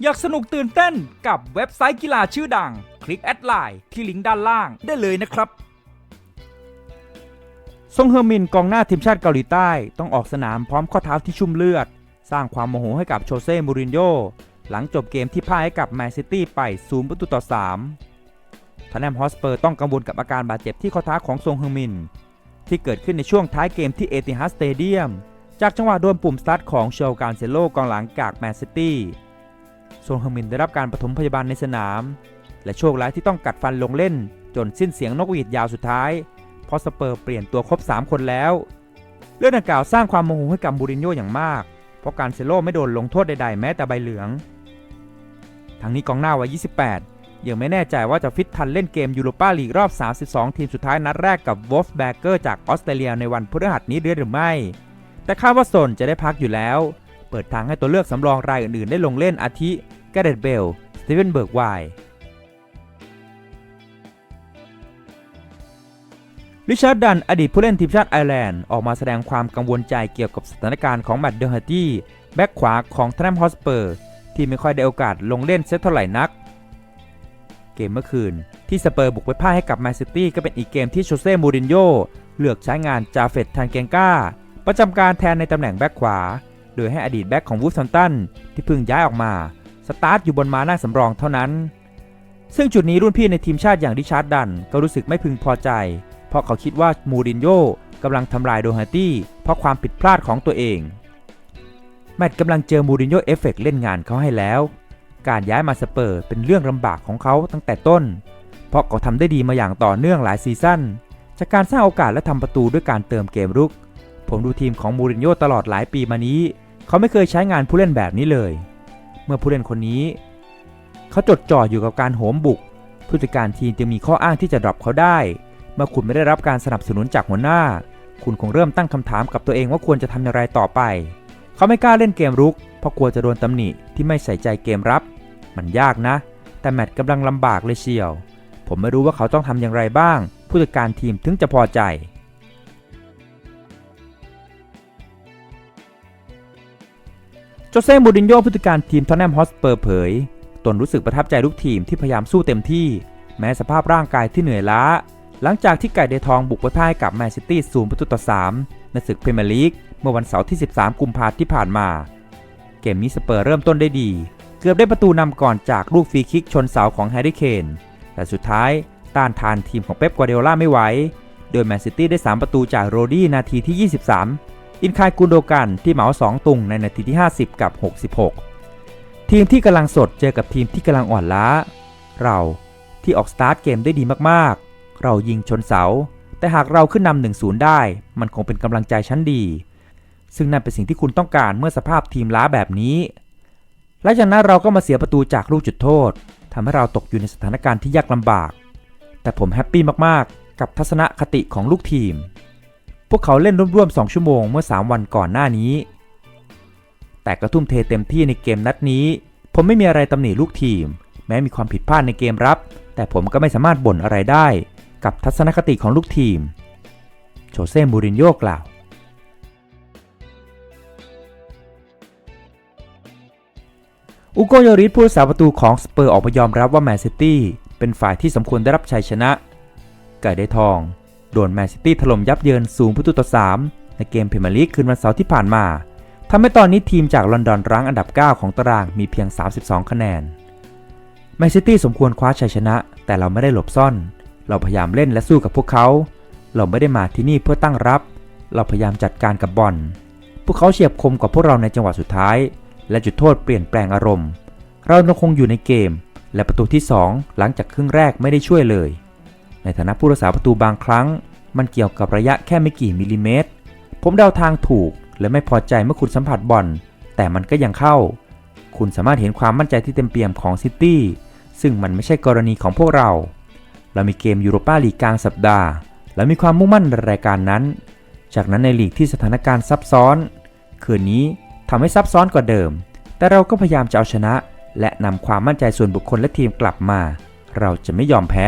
อยากสนุกตื่นเต้นกับเว็บไซต์กีฬาชื่อดัง คลิกแอดไลน์ที่ลิงก์ด้านล่างได้เลยนะครับ ซงเฮอร์มินกองหน้าทีมชาติเกาหลีใต้ต้องออกสนามพร้อมข้อเท้าที่ชุ่มเลือด สร้างความโมโหให้กับโชเซ่ มูรินโญ่หลังจบเกมที่พ่ายให้กับแมนซิตี้ไป0ประตูต่อ3ทานแนมฮอสเปอร์ต้องกังวลกับอาการบาดเจ็บที่ข้อเท้าของซงเฮอร์มิน ที่เกิดขึ้นในช่วงท้ายเกมที่เอติฮัดสเตเดียมจากจังหวะโดนปุ่มสตาร์ทของเชลการเซโลกองหลังจากแมนซิตี้ ซงเฮอร์มินได้รับการปฐมพยาบาลในสนาม และโชคร้ายที่ต้องกัดฟันลงเล่น จนสิ้นเสียงนกหวีดยาวสุดท้าย เพราะสเปอร์เปลี่ยนตัวครบ 3 คนแล้ว เรื่องดังกล่าวสร้างความโมโหให้กับบูรินโญ่อย่างมาก เพราะการเซโลไม่โดนลงโทษใดๆ แม้แต่ใบเหลือง ทั้งนี้กองหน้าวัย 28 ยังไม่แน่ใจว่าจะฟิตทันเล่นเกมยูโรปาลีกรอบ 32 ทีมสุดท้ายนัดแรกกับวอลฟแบเกอร์จากออสเตรเลียในวันพฤหัสนี้ด้วยหรือไม่ แต่คาดว่าสนจะได้พักอยู่แล้ว เปิดทางให้ตัวเลือกสำรองรายอื่นๆ ได้ลงเล่นอาทิแกเรตเบล สตีเวนเบิร์กไวริชาร์ดดันอดีตผู้เล่นทีมชาติไอร์แลนด์ออกมาแสดงความกังวลใจเกี่ยวกับสถานการณ์ของแมตต์เดอร์ฮัตตี้แบ็กขวาของทแนมฮอสเปอร์ ที่ไม่ค่อยได้โอกาสลงเล่นเซตเท่าไหร่นัก เกมเมื่อคืน ที่สเปอร์บุกไปพ่ายให้กับแมนซิตี้ก็เป็นอีกเกมที่โชเซ่มูรินโญ่เลือกใช้งานจาเฟตทันเกงกาประจำการแทนในตำแหน่งแบ็กขวา โดยให้อดีตแบ็กของวูฟซัมตันที่เพิ่งย้ายออกมา สตาร์ทอยู่บนม้านั่งสำรองเท่านั้น ซึ่งจุดนี้รุ่นพี่ในทีมชาติอย่างริชาร์ดดันก็รู้สึกไม่พึงพอใจ เพราะเขาคิดว่ามูรินโญ่กำลังทำลายโดฮาตี้เพราะความผิดพลาดของตัวเอง แมตต์กำลังเจอมูรินโญ่เอฟเฟกเล่นงานเขาให้แล้ว การย้ายมาสเปอร์เป็นเรื่องลำบากของเขาตั้งแต่ต้น เพราะเขาทำได้ดีมาอย่างต่อเนื่องหลายซีซั่นจากการสร้างโอกาสและทำประตูด้วยการเติมเกมรุก ผมดูทีมของมูรินโญ่ตลอดหลายปีมานี้ เขาไม่เคยใช้งานผู้เล่นแบบนี้เลย เมื่อผู้เล่นคนนี้ เขาจดจ่ออยู่กับการโหมบุก ผู้จัดการทีมจึงมีข้ออ้างที่จะดรอปเขาได้ เมื่อคุณไม่ได้รับการสนับสนุนจากหัวหน้า คุณคงเริ่มตั้งคำถามกับตัวเองว่าควรจะทำอย่างไรต่อไป เขาไม่กล้าเล่นเกมรุก เพราะกลัวจะโดนตำหนิที่ไม่ใส่ใจเกมรับ มันยากนะ แต่แมตช์กำลังลำบากเลยเชียว ผมไม่รู้ว่าเขาต้องทำอย่างไรบ้าง ผู้จัดการทีมถึงจะพอใจ โจเซ่มูรินโญ่ผู้จัดการทีมทอนแนมฮอสเปอร์เผย ตนรู้สึกประทับใจลูกทีมที่พยายามสู้เต็มที่ แม้สภาพร่างกายที่เหนื่อยล้า หลังจากที่ไก่เดทองบุกไปพ่ายกับแมนซิตี้ศูนย์ประตูต่อ3ในศึกพรีเมียร์ลีกเมื่อวันเสาร์ที่ 13 กุมภาพันธ์ที่ผ่านมา เกมนี้สเปอร์เริ่มต้นได้ดี เกือบได้ประตูนำก่อนจากลูกฟรีคิกชนเสาของแฮร์รี่เคนแต่สุดท้ายต้านทานทีมของเป๊ปกัวเดโอล่าไม่ไหว โดยแมนซิตี้ได้ 3 ประตูจากโรดี้นาทีที่ 23 อินคายกุนโดกันที่เหมา 2 ตุงในนาทีที่ 50 กับ 66 ทีมที่กำลังสดเจอกับทีมที่กำลังอ่อนล้า เราที่ออกสตาร์ทเกมได้ดีมากๆ เรายิงชนเสา แต่หากเราขึ้นนำ1-0 ได้ มันคงเป็นกำลังใจชั้นดี ซึ่งนั่นเป็นสิ่งที่คุณต้องการเมื่อสภาพทีมล้าแบบนี้ และจากนั้นเราก็มาเสียประตูจากลูกจุดโทษทำให้เราตกอยู่ในสถานการณ์ที่ยากลำบาก แต่ผมแฮปปี้มากๆ กับทัศนคติของลูกทีม พวกเขาเล่นร่วมๆ 2 ชั่วโมงเมื่อ 3 วันก่อนหน้านี้ แต่กระทุ่มเทเต็มที่ในเกมนัดนี้ ผมไม่มีอะไรตำหนิลูกทีม แม้มีความผิดพลาดในเกมรับ แต่ผมก็ไม่สามารถบ่นอะไรได้ กับทัศนคติของลูกทีม โชเซ่ มูรินโญ่กล่าวอุโกโยริสผู้รักษาประตูของสเปอร์ออกมายอมรับว่าแมนซิตี้เป็นฝ่ายที่สมควรได้รับชัยชนะ ไก่ได้ทอง โดนแมนซิตี้ถล่มยับเยินสูงประตูต่อ 3 ในเกมพรีเมียร์ลีกคืนวันเสาร์ที่ผ่านมาทำให้ตอนนี้ทีมจากลอนดอนรั้งอันดับ 9 ของตารางมีเพียง 32 คะแนนแมนซิตี้สมควรคว้าชัยชนะ แต่เราไม่ได้หลบซ่อน เราพยายามเล่นและสู้กับพวกเขา เราไม่ได้มาที่นี่เพื่อตั้งรับ เราพยายามจัดการกับบอล พวกเขาเฉียบคมกว่าพวกเราในจังหวะสุดท้าย และจุดโทษเปลี่ยนแปลงอารมณ์ เรายังคงอยู่ในเกม และประตูที่ 2 หลังจากครึ่งแรกไม่ได้ช่วยเลย ในฐานะผู้รักษาประตูบางครั้ง มันเกี่ยวกับระยะแค่ไม่กี่มิลลิเมตร ผมเดาทางถูกและไม่พอใจเมื่อคุณสัมผัสบอลแต่มันก็ยังเข้า คุณสามารถเห็นความมั่นใจที่เต็มเปี่ยมของซิตี้ซึ่งมันไม่ใช่กรณีของพวกเรา เรามีเกมยูโรปาลีกกลางสัปดาห์ และมีความมุ่งมั่นในรายการนั้น จากนั้นในลีกที่สถานการณ์ซับซ้อน คืนนี้ทำให้ซับซ้อนกว่าเดิม แต่เราก็พยายามจะเอาชนะ และนำความมั่นใจส่วนบุคคลและทีมกลับมา เราจะไม่ยอมแพ้